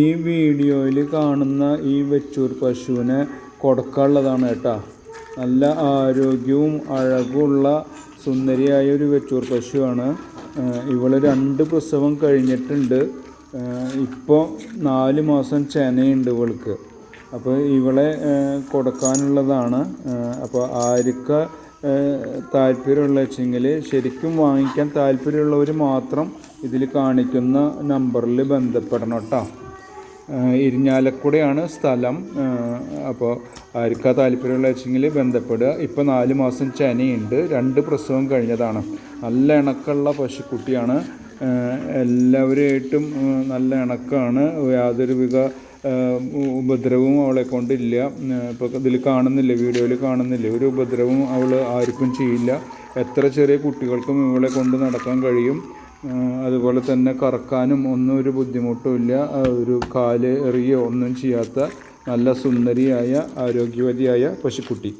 ഈ വീഡിയോയിൽ കാണുന്ന ഈ വെച്ചൂർ പശുവിനെ കൊടുക്കാനുള്ളതാണ് കേട്ടോ. നല്ല ആരോഗ്യവും അഴകുമുള്ള സുന്ദരിയായ ഒരു വെച്ചൂർ പശുവാണ്. ഇവൾ രണ്ട് പ്രസവം കഴിഞ്ഞിട്ടുണ്ട്. ഇപ്പോൾ നാല് മാസം ചെനയുണ്ട് ഇവൾക്ക്. അപ്പോൾ ഇവളെ കൊടുക്കാനുള്ളതാണ്. അപ്പോൾ ആർക്ക താല്പര്യമുള്ള വെച്ചെങ്കിൽ ശരിക്കും വാങ്ങിക്കാൻ താല്പര്യമുള്ളവർ മാത്രം ഇതിൽ കാണിക്കുന്ന നമ്പറിൽ ബന്ധപ്പെടണം കേട്ടോ. ഇരിഞ്ഞാലക്കുടയാണ് സ്ഥലം. അപ്പോൾ ആർക്കാ താല്പര്യമുള്ള വെച്ചെങ്കിൽ ബന്ധപ്പെടുക. ഇപ്പോൾ നാല് മാസം ചനിയുണ്ട് രണ്ട് പ്രസവം കഴിഞ്ഞതാണ്. നല്ല ഇണക്കമുള്ള പശുക്കുട്ടിയാണ്. എല്ലാവരുമായിട്ടും നല്ല ഇണക്കമാണ്. യാതൊരു വിധ ഉപദ്രവവും അവളെ കൊണ്ടില്ല. ഇപ്പോൾ ഇതിൽ കാണുന്നില്ല വീഡിയോയിൽ കാണുന്നില്ല. ഒരു ഉപദ്രവവും അവൾ ആർക്കും ചെയ്യില്ല. എത്ര ചെറിയ കുട്ടികൾക്കും ഇവളെ കൊണ്ട് നടക്കാൻ കഴിയും. അതുപോലെ തന്നെ കറക്കാനും ഒന്നും ഒരു ബുദ്ധിമുട്ടും ഇല്ല. ഒരു കാൽ എറിയോ ഒന്നും ചെയ്യാത്ത നല്ല സുന്ദരിയായ ആരോഗ്യവതിയായ പശുക്കുട്ടി.